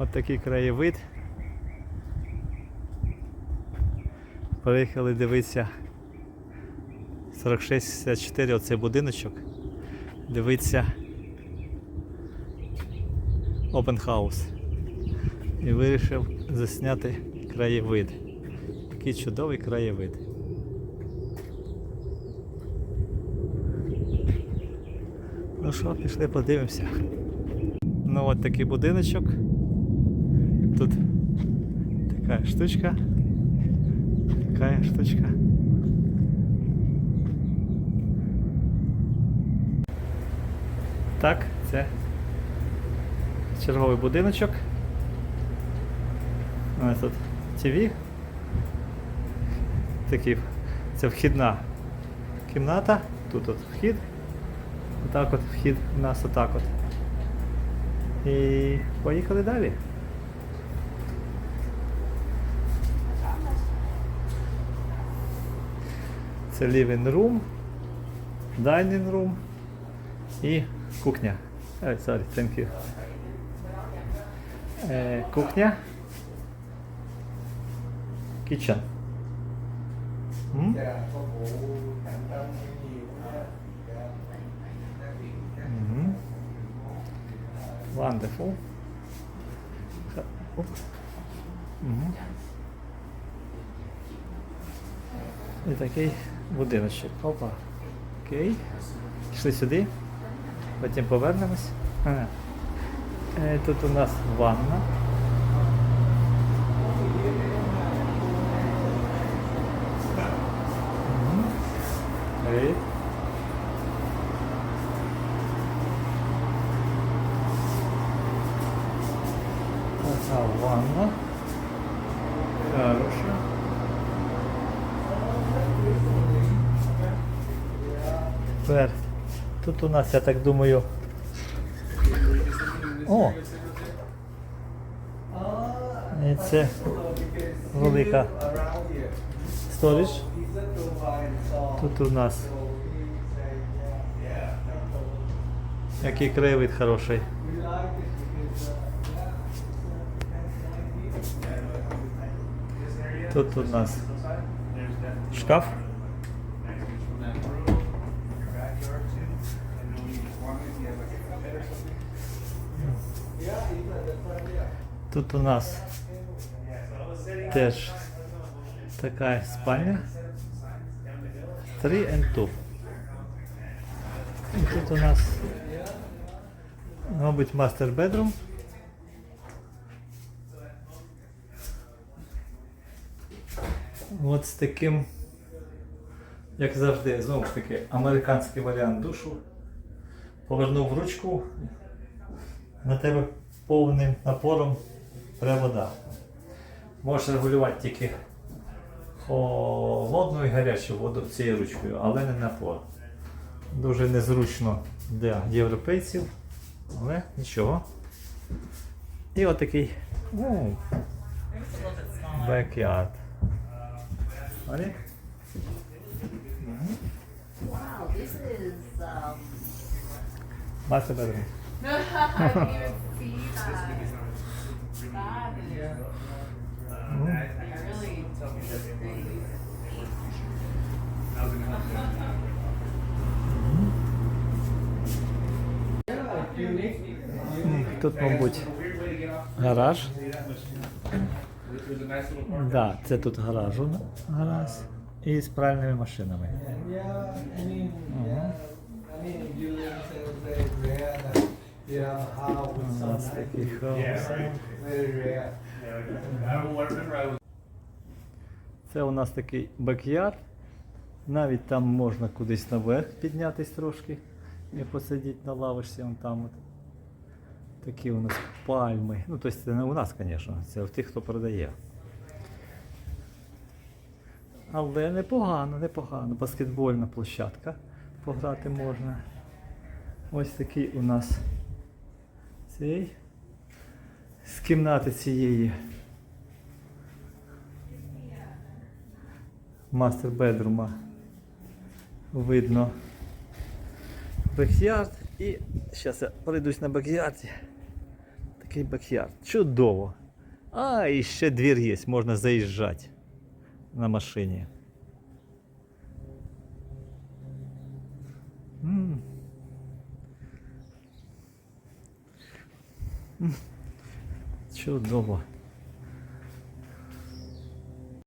От такий краєвид. Приїхали дивитися 4664 оцей будиночок. Дивитися Open. І вирішив засняти краєвид. Такий чудовий краєвид. Ну що, пішли подивимося. Ну от такий будиночок. Тут така штучка. Така штучка. Так, це черговий будиночок. Ось тут ТВ. Такий, це вхідна кімната. Тут от вхід. Отак от вхід у нас отак от. І поїхали далі. Це living room, dining room і кухня. Sorry, thank you. Е, кухня. Kitchen. М? Wonderful. Ха- оп. Мгм. І такий будиночок. Опа. Окей. Пішли сюди. Потім повернемось. Ага. Е, Тут у нас ванна. Great. Ванна. Хорошо. Тепер тут у нас, я так думаю. О! І це велика сторіч. Тут у нас який краєвид хороший. Тут у нас шкаф. Тут у нас теж така спальня. 3 and 2. І тут у нас, мабуть, мастер бедрум. От з таким, як завжди, знову ж таки, американський варіант душу. Повернув ручку, на тебе повним напором пре вода. Можеш регулювати тільки холодну і гарячу воду цією ручкою, але не напор. Дуже незручно для європейців, але нічого. І отакий ну. Ready? Wow, this is um Master bedroom. I didn't even see that. Is really. Тут, мабуть, гараж. Да, це тут гараж. у- Гараж. І з пральними машинами. yeah, I mean, yeah. I mean, if you live in San Jose, rare, yeah, how нас some такий хаос. very rare. Це у нас такий бекярд. Навіть там можна кудись наверх піднятись трошки і посидіти на лавочці вон там. От. Такі у нас пальми. Ну, тобто це не у нас, звісно, це в тих, хто продає. Але непогано, непогано. Баскетбольна площадка. Пограти можна. Ось такий у нас цей. З кімнати цієї мастер бедрума видно бекярд. І зараз я пройдусь на бекярді. такий бак'ярд. Чудово. А, і ще двір є, можна заїжджати на машині. Чудово.